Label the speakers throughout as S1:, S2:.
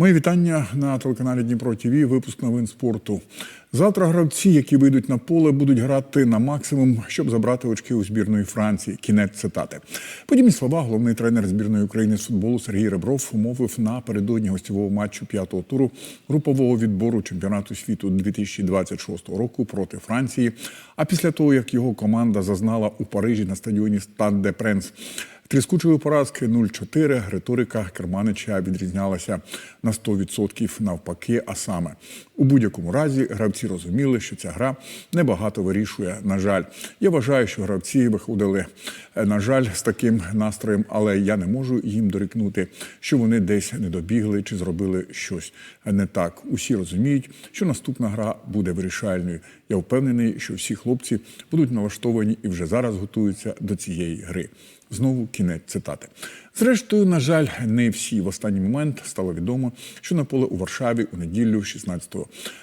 S1: Мої вітання на телеканалі Дніпро ТВ, випуск новин спорту. Завтра гравці, які вийдуть на поле, будуть грати на максимум, щоб забрати очки у збірної Франції. Кінець цитати. Подібні слова головний тренер збірної України з футболу Сергій Ребров умовив напередодні гостєвого матчу п'ятого туру групового відбору чемпіонату світу 2026 року проти Франції. А після того, як його команда зазнала у Парижі на стадіоні Стад де Пренс Тріскучої поразки 0-4 риторика Керманича відрізнялася на 100% навпаки. А саме у будь-якому разі гравці розуміли, що ця гра небагато вирішує. На жаль, я вважаю, що гравці виходили, е, на жаль, з таким настроєм, але я не можу їм дорікнути, що вони десь не добігли чи зробили щось не так. Усі розуміють, що наступна гра буде вирішальною. Я впевнений, що всі хлопці будуть налаштовані і вже зараз готуються до цієї гри. Знову кінець цитати. Зрештою, на жаль, не всі в останній момент стало відомо, що на поле у Варшаві у неділю, 16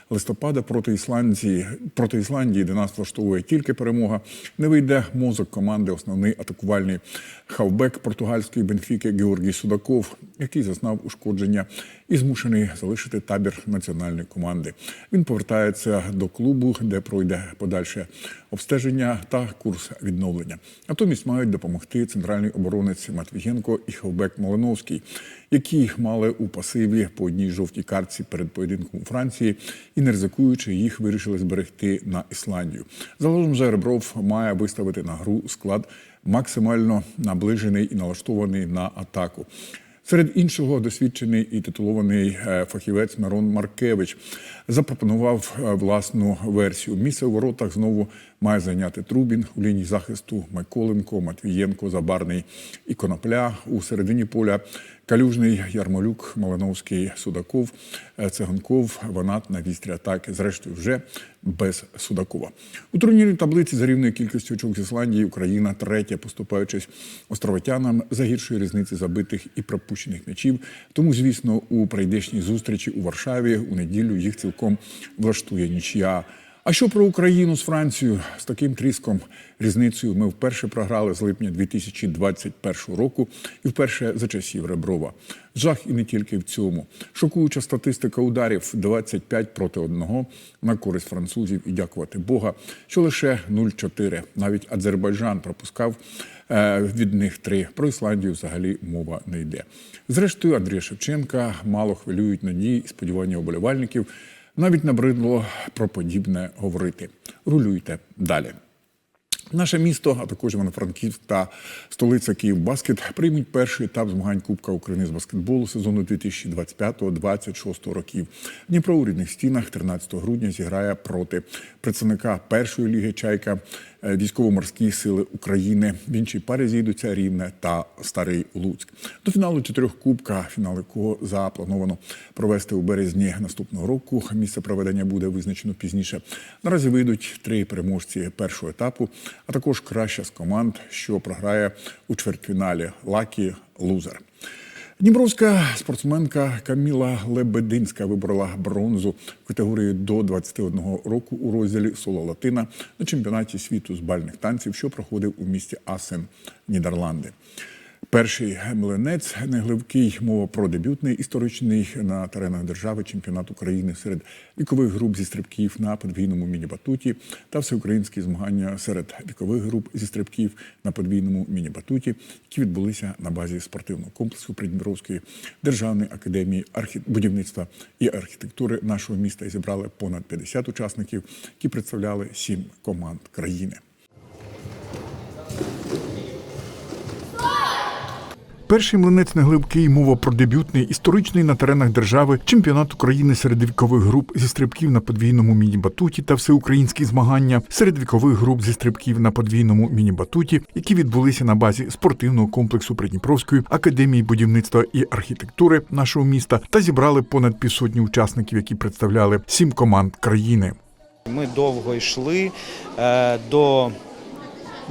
S1: листопада, проти Ісландії, проти Ісландії, де нас влаштовує тільки перемога, не вийде мозок команди, основний атакувальний хавбек португальської бенфіки Георгій Судаков, який зазнав ушкодження і змушений залишити табір національної команди. Він повертається до клубу, де пройде подальше обстеження та курс відновлення. Натомість мають допомогти центральний оборонець Матвієнко і Хавбек Малиновський, які мали у пасиві по одній жовтій картці перед поєдинком у Франції і не ризикуючи їх вирішили зберегти на Ісландію. Загалом же Ребров має виставити на гру склад максимально наближений і налаштований на атаку. Серед іншого, досвідчений і титулований е, фахівець Мирон Маркевич запропонував е, власну версію. Місце у воротах знову має зайняти Трубін у лінії захисту Миколенко, Матвієнко, Забарний і Конопля у середині поля. Калюжний, Ярмолюк, Малиновський, Судаков, е, Циганков, Ванат на вістрі атаки. Зрештою, вже без Судакова. У турнірній таблиці за рівною кількістю очок з Ісландії Україна третя, поступаючись островитянам за гіршої різниці забитих і пропущених м'ячів. Тому, звісно, у прийдешній зустрічі у Варшаві у неділю їх цілком влаштує нічия. А що про Україну з Францією з таким тріском різницею ми вперше програли з липня 2021 року і вперше за часів Реброва. Жах і не тільки в цьому. Шокуюча статистика ударів 25 проти 1 на користь французів і дякувати Бога, що лише 0-4. Навіть Азербайджан пропускав е, від них три. Про Ісландію взагалі мова не йде. Зрештою, Андрія Шевченка мало хвилюють надії і сподівання оболівальників. Навіть набридло про подібне говорити. Рулюйте далі. Наше місто, а також Івано-Франківськ та столиця Київбаскет приймуть перший етап змагань Кубка України з баскетболу сезону 2025-2026 років. Дніпро у рідних стінах 13 грудня зіграє проти представника першої ліги Чайка е, військово-морські сили України. В іншій парі зійдуться Рівне та Старий Луцьк. До фіналу чотирьох кубка, фінал якого заплановано провести у березні наступного року. Місце проведення буде визначено пізніше. Наразі вийдуть три переможці першого етапу, а також краща з команд, що програє у чвертьфіналі Лакі Лузер. Дніпровська спортсменка Каміла Лебединська вибрала бронзу категорії до 21 року у розділі соло Латина на чемпіонаті світу з бальних танців, що проходив у місті Асен, Нідерланди. Перший млинець негливкий мова про дебютний історичний на теренах держави чемпіонат України серед вікових груп зі стрибків на подвійному міні-батуті та всеукраїнські змагання серед вікових груп зі стрибків на подвійному міні-батуті, які відбулися на базі спортивного комплексу Придніпровської державної академії будівництва і архітектури нашого міста і зібрали понад 50 учасників, які представляли сім команд країни. Перший млинець неглибкий мова про дебютний історичний на теренах держави чемпіонат України серед вікових груп зі стрибків на подвійному міні-батуті та всеукраїнські змагання серед вікових груп зі стрибків на подвійному міні-батуті, які відбулися на базі спортивного комплексу Придніпровської академії будівництва і архітектури нашого міста та зібрали понад півсотні учасників, які представляли сім команд країни.
S2: Ми довго йшли е, до,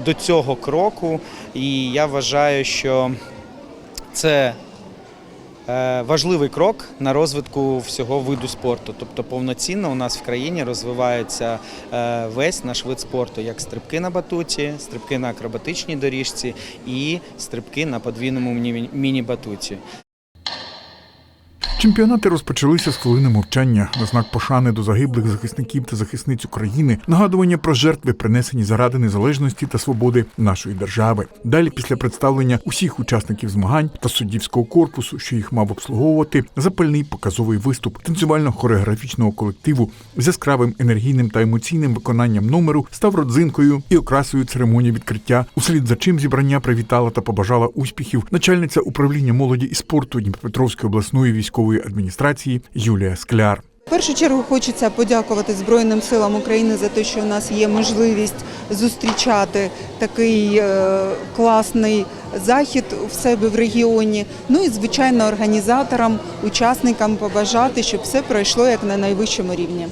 S2: до цього кроку, і я вважаю, що це е, важливий крок на розвитку всього виду спорту. Тобто повноцінно у нас в країні розвивається е, весь наш вид спорту, як стрибки на батуті, стрибки на акробатичній доріжці і стрибки на подвійному міні-батуті.
S1: Чемпіонати розпочалися з хвилини мовчання на знак пошани до загиблих захисників та захисниць України, нагадування про жертви, принесені заради незалежності та свободи нашої держави. Далі, після представлення усіх учасників змагань та суддівського корпусу, що їх мав обслуговувати, запальний показовий виступ танцювально-хореографічного колективу з яскравим енергійним та емоційним виконанням номеру став родзинкою і окрасою церемонії відкриття. Услід за чим зібрання привітала та побажала успіхів начальниця управління молоді і спорту Дніпропетровської обласної військової адміністрації Юлія Скляр.
S3: В першу чергу хочеться подякувати Збройним силам України за те, що у нас є можливість зустрічати такий е, класний захід в себе в регіоні. Ну і звичайно організаторам, учасникам побажати, щоб все пройшло як на найвищому рівні.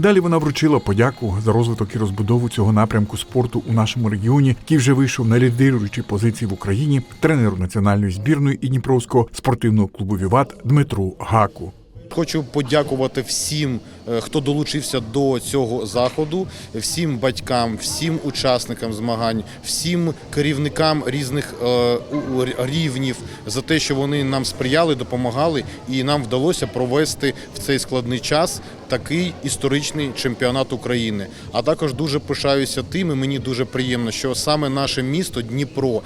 S1: Далі вона вручила подяку за розвиток і розбудову цього напрямку спорту у нашому регіоні, який вже вийшов на лідируючі позиції в Україні тренеру національної збірної і Дніпровського спортивного клубу Віват Дмитру Гаку.
S4: Хочу подякувати всім, хто долучився до цього заходу, всім батькам, всім учасникам змагань, всім керівникам різних е, рівнів за те, що вони нам сприяли, допомагали, і нам вдалося провести в цей складний час такий історичний чемпіонат України. А також дуже пишаюся тим, і мені дуже приємно, що саме наше місто Дніпро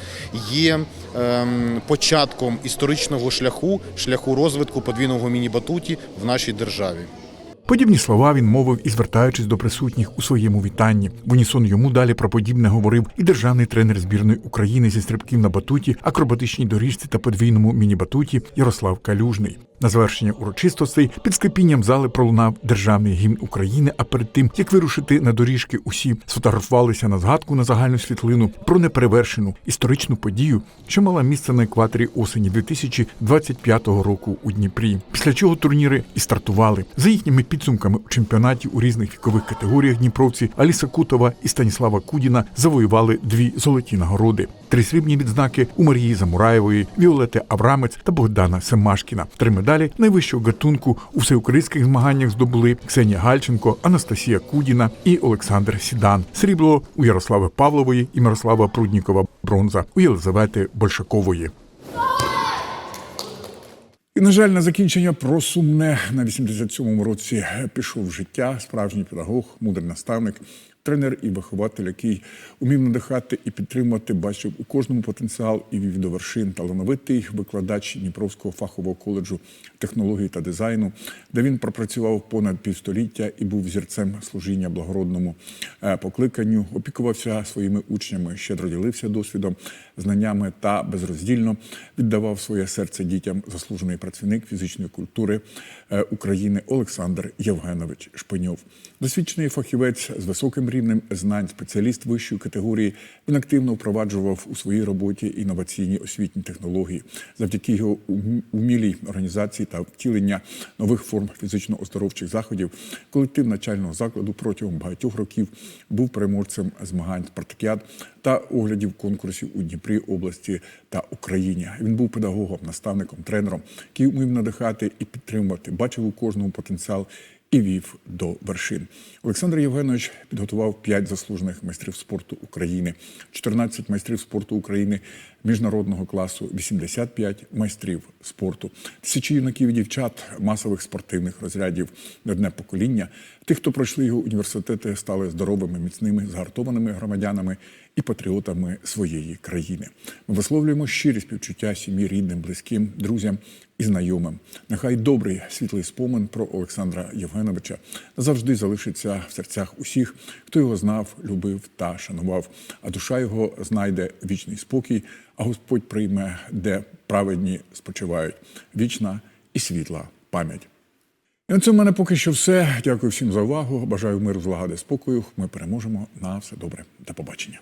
S4: є ем, початком історичного шляху, шляху розвитку подвійного міні-батуті в нашій державі.
S1: Подібні слова він мовив і звертаючись до присутніх у своєму вітанні. В унісон йому далі про подібне говорив і державний тренер збірної України зі стрибків на батуті, акробатичній доріжці та подвійному міні-батуті Ярослав Калюжний. На завершення урочистостей під склепінням зали пролунав державний гімн України. А перед тим як вирушити на доріжки, усі сфотографувалися на згадку на загальну світлину про неперевершену історичну подію, що мала місце на екваторі осені 2025 року у Дніпрі. Після чого турніри і стартували за їхніми підсумками у чемпіонаті у різних вікових категоріях Дніпровці Аліса Кутова і Станіслава Кудіна завоювали дві золоті нагороди. Три срібні відзнаки у Марії Замураєвої, Віолети Аврамець та Богдана Семашкіна. Три медалі найвищого гатунку у всеукраїнських змаганнях здобули Ксенія Гальченко, Анастасія Кудіна і Олександр Сідан. Срібло у Ярослави Павлової і Мирослава Пруднікова. Бронза у Єлизавети Большакової. І, на жаль, на закінчення про сумне на 87-му році пішов в життя справжній педагог, мудрий наставник, тренер і вихователь, який умів надихати і підтримувати, бачив у кожному потенціал і вів до вершин. Талановитий викладач Дніпровського фахового коледжу технології та дизайну, де він пропрацював понад півстоліття і був зірцем служіння благородному е, покликанню, опікувався своїми учнями, щедро ділився досвідом, знаннями та безроздільно віддавав своє серце дітям заслужений працівник фізичної культури е, України Олександр Євгенович Шпиньов. Досвідчений фахівець з високим рівнем знань, спеціаліст вищої категорії. Він активно впроваджував у своїй роботі інноваційні освітні технології. Завдяки його умілій організації та втілення нових форм фізично-оздоровчих заходів. Колектив начального закладу протягом багатьох років був переможцем змагань спартакіад та оглядів конкурсів у Дніпрі, області та Україні. Він був педагогом, наставником, тренером, який вмів надихати і підтримувати, бачив у кожному потенціал і вів до вершин. Олександр Євгенович підготував 5 заслужених майстрів спорту України, 14 майстрів спорту України міжнародного класу, 85 майстрів спорту, тисячі юнаків і дівчат масових спортивних розрядів на одне покоління. Тих, хто пройшли його університети, стали здоровими, міцними, згартованими громадянами і патріотами своєї країни. Ми висловлюємо щирі співчуття сім'ї, рідним, близьким, друзям і знайомим. Нехай добрий світлий спомин про Олександра Євгеновича назавжди залишиться в серцях усіх, хто його знав, любив та шанував. А душа його знайде вічний спокій, а Господь прийме, де праведні спочивають. Вічна і світла пам'ять. І на цьому в мене поки що все. Дякую всім за увагу. Бажаю миру, злагоди, спокою. Ми переможемо. На все добре. До побачення.